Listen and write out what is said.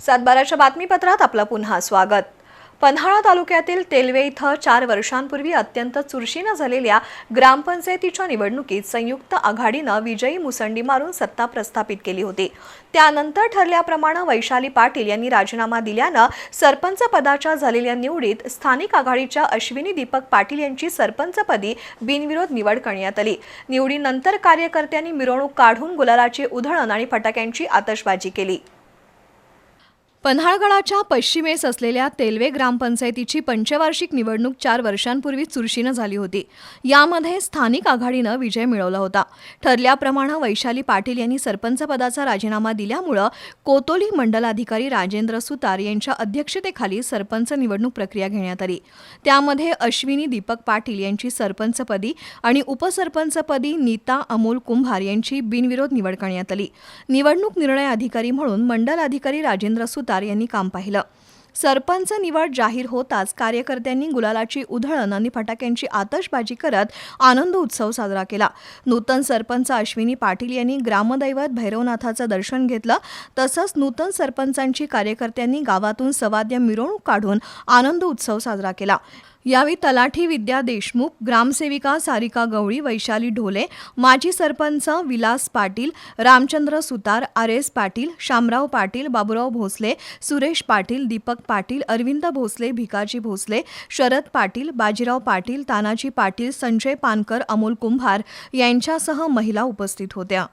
सातबाराच्या बातमीपत्रात आपलं पुन्हा स्वागत. पन्हाळा तालुक्यातील तेलवे इथं चार वर्षांपूर्वी अत्यंत चुरशीनं झालेल्या ग्रामपंचायतीच्या निवडणुकीत संयुक्त आघाडीनं विजयी मुसंडी मारून सत्ता प्रस्थापित केली होती. त्यानंतर ठरल्याप्रमाणे वैशाली पाटील यांनी राजीनामा दिल्यानं सरपंच पदाच्या झालेल्या निवडीत स्थानिक आघाडीच्या अश्विनी दीपक पाटील यांची सरपंचपदी बिनविरोध निवड करण्यात आली. निवडीनंतर कार्यकर्त्यांनी मिरवणूक काढून गुलालाची उधळण आणि फटाक्यांची आतषबाजी केली. पन्हाळगडाच्या पश्चिमेस असलेल्या तेलवे ग्रामपंचायतीची पंचवार्षिक निवडणूक चार वर्षांपूर्वी चुरशीनं झाली होती. यामध्ये स्थानिक आघाडीनं विजय मिळवला होता. ठरल्याप्रमाणे वैशाली पाटील यांनी सरपंच पदाचा राजीनामा दिल्यामुळं कोतोली मंडलाधिकारी राजेंद्र सुतार यांच्या अध्यक्षतेखाली सरपंच निवडणूक प्रक्रिया घेण्यात आली. त्यामध्ये अश्विनी दीपक पाटील यांची सरपंचपदी आणि उपसरपंचपदी नीता अमोल कुंभार यांची बिनविरोध निवड करण्यात आली. निवडणूक निर्णय अधिकारी म्हणून मंडल अधिकारी राजेंद्र सुतार यांनी काम पाहिलं. सरपंच निवड जाहीर होताच कार्यकर्त्यांनी गुलालाची उधळण आणि फटाक्यांची आतषबाजी करत आनंद उत्सव साजरा केला. नूतन सरपंच अश्विनी पाटील यांनी ग्रामदैवत भैरवनाथाचं दर्शन घेतलं. तसंच नूतन सरपंचांची कार्यकर्त्यांनी गावातून सवाद्य मिरवणूक काढून आनंद उत्सव साजरा केला. यावेळी तलाठी विद्या देशमुख ग्रामसेविका सारिका गवळी वैशाली ढोले माजी सरपंच विलास पाटील रामचंद्र सुतार आर एस पाटील शामराव पाटील बाबुराव भोसले सुरेश पाटील दीपक पाटील अरविंद भोसले भिकाजी भोसले शरद पाटील बाजीराव पाटील तानाजी पाटील संजय पानकर अमोल कुंभार यांच्यासह महिला उपस्थित होत्या.